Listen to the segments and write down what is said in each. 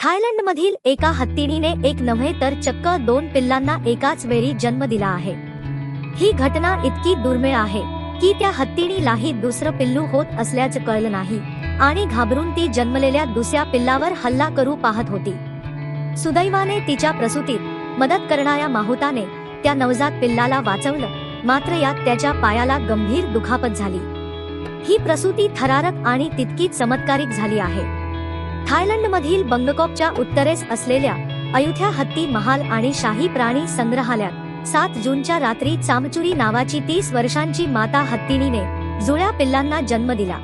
थायलंडमधील एका हत्तीणीने एक नव्हे तर चक्क दोन पिल्लांना एकाच वेळी जन्म दिला आहे. ही घटना इतकी दुर्मिळ आहे की त्या हत्तीणीलाही दुसरं पिल्लू होत असल्याचं कळलं नाही आणि घाबरून ती जन्मलेल्या दुसऱ्या पिल्लावर हल्ला करू पाहत होती. सुदैवाने तिच्या प्रसूतीत मदत करणाऱ्या माहुताने त्या नवजात पिल्लाला वाचवलं मात्र यात त्याच्या पायाला गंभीर दुखापत झाली. ही प्रसूती थरारक आणि तितकीच चमत्कारिक झाली आहे. थायलंडमधील बंगकॉकच्या उत्तरेस असलेल्या अयोध्या हत्ती महाल आणि शाही प्राणी संग्रहालयात सात जूनच्या रात्री चामचुरी नावाची तीस वर्षांची माता हत्तीनीने जुळ्या पिल्लांना जन्म दिला.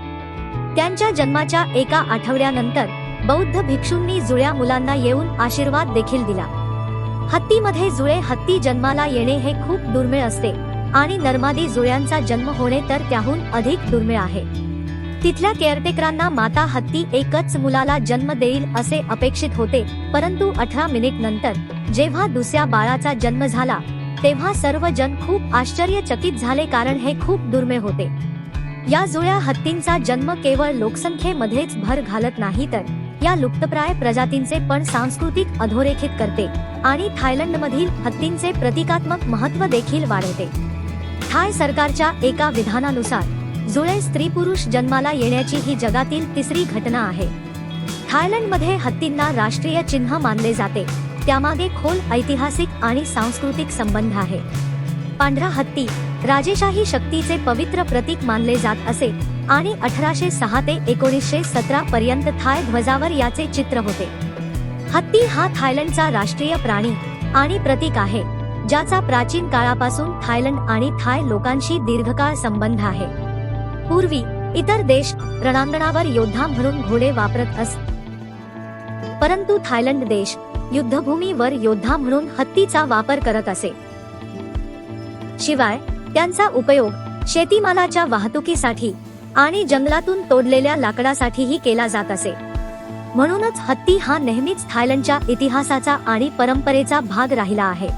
त्यांच्या जन्माच्या एका आठवड्यानंतर बौद्ध भिक्षूंनी जुळ्या मुलांना येऊन आशीर्वाद देखील दिला. हत्तीमध्ये जुळे हत्ती जन्माला येणे हे खूप दुर्मिळ असते आणि नर्मादी जुळ्यांचा जन्म होणे तर त्याहून अधिक दुर्मिळ आहे. तिथल्या केअरटेकरांना माता हत्ती एकच मुलाला जन्म देईल असे अपेक्षित होते परंतु अठरा मिनिट नंतर जेव्हा दुसऱ्या बाळाचा जन्म झाला तेव्हा सर्व जण खूप आश्चर्यचकित झाले कारण हे खूप दुर्मिळ होते. या जुळ्या हत्तींचा जन्म केवळ लोकसंख्येमध्येच भर घालत नाही तर या लुप्तप्राय प्रजातींचे पण सांस्कृतिक अधोरेखित करते आणि थायलंडमधील हत्तींचे प्रतिकात्मक महत्त्व देखील वाढवते. थाय सरकारच्या एका विधानानुसार जुळे स्त्री पुरुष जन्माला येण्याची ही जगातील तिसरी घटना आहे. थायलंडमध्ये हत्तींना राष्ट्रीय चिन्ह मानले जाते. त्यामागे खोल ऐतिहासिक आणि सांस्कृतिक संबंध आहे. पांढरा हत्ती राजेशाही शक्तीचे पवित्र प्रतीक मानले जात असे आणि अठराशे सहा ते एकोणीसशे सतरा पर्यंत थाय ध्वजावर याचे चित्र होते. हत्ती हा थायलंडचा राष्ट्रीय प्राणी आणि प्रतीक आहे ज्याचा प्राचीन काळापासून थायलंड आणि थाय लोकांशी दीर्घकाळ संबंध आहे. पूर्वी इतर देश रणांगणावर योद्धा म्हणून घोडे वापरत अस. परंतु थायलंड देश युद्धभूमीवर योद्धा म्हणून हत्तीचा वापर करत असे. शिवाय त्यांचा उपयोग शेतीमालाच्या वाहतुकीसाठी आणि जंगलातून तोडलेल्या लाकडासाठीही केला जात असे. म्हणूनच हत्ती हा नेहमीच थायलंडच्या इतिहासाचा आणि परंपरेचा भाग राहिला आहे.